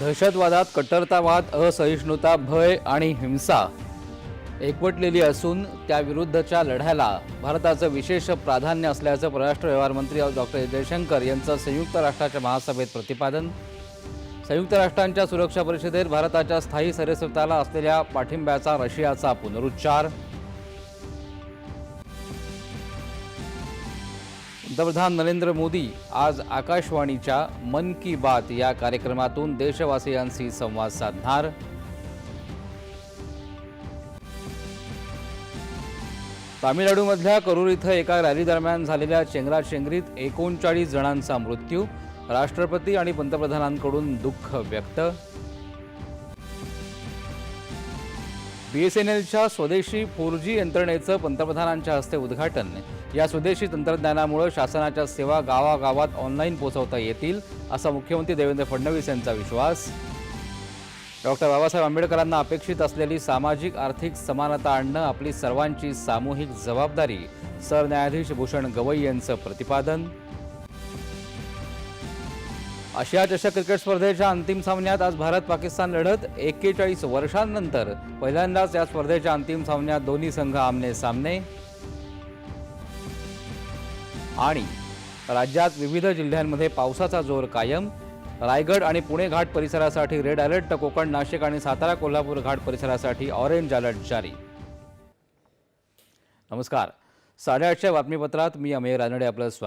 दहशतवादात कट्टरतावाद असहिष्णुता भय आणि हिंसा एकवटलेली असून त्याविरुद्धच्या लढ्याला भारताचं विशेष प्राधान्य असल्याचं परराष्ट्र व्यवहार मंत्री डॉक्टर जयशंकर यांचं संयुक्त राष्ट्राच्या महासभेत प्रतिपादन. संयुक्त राष्ट्रांच्या सुरक्षा परिषदेत भारताच्या स्थायी सदस्यत्वाला असलेल्या पाठिंब्याचा रशियाचा पुनरुच्चार. पंतप्रधान नरेंद्र मोदी आज आकाशवाणीच्या मन की बात या कार्यक्रमातून देशवासियांशी संवाद साधणार. तामिळनाडूमधल्या करूर इथं एका रॅलीदरम्यान झालेल्या चेंगराचेंगरीत एकोणचाळीस जणांचा मृत्यू राष्ट्रपती आणि पंतप्रधानांकडून दुःख व्यक्त बीएसएनएलच्या स्वदेशी फोर जी यंत्रणेचं पंतप्रधानांच्या हस्ते उद्घाटन. या स्वदेशी तंत्रज्ञानामुळे शासनाच्या सेवा गावागावात ऑनलाईन पोहोचवता येतील असा मुख्यमंत्री देवेंद्र फडणवीस यांचा विश्वास. डॉक्टर बाबासाहेब आंबेडकरांना अपेक्षित असलेली सामाजिक आर्थिक समानता आणणं आपली सर्वांची सामूहिक जबाबदारी. सरन्यायाधीश भूषण गवई यांचं प्रतिपादन. आशिया चषक क्रिकेट स्पर्धेच्या अंतिम सामन्यात आज भारत पाकिस्तान लढत एक्केचाळीस वर्षांनंतर. पहिल्यांदाच या स्पर्धेच्या अंतिम सामन्यात दोन्ही संघ आमने सामने. आणि राज्यात विविध जिल्ह्यांमध्ये पावसाचा जोर कायम. रायगड आणि पुणे घाट परिसरासाठी रेड अलर्ट तर कोकण नाशिक आणि सातारा कोल्हापूर घाट परिसरासाठी ऑरेंज अलर्ट जारी. नमस्कार. साडेआठच्या बातमीपत्रात मी अमेय रानडे आपलं स्वागत.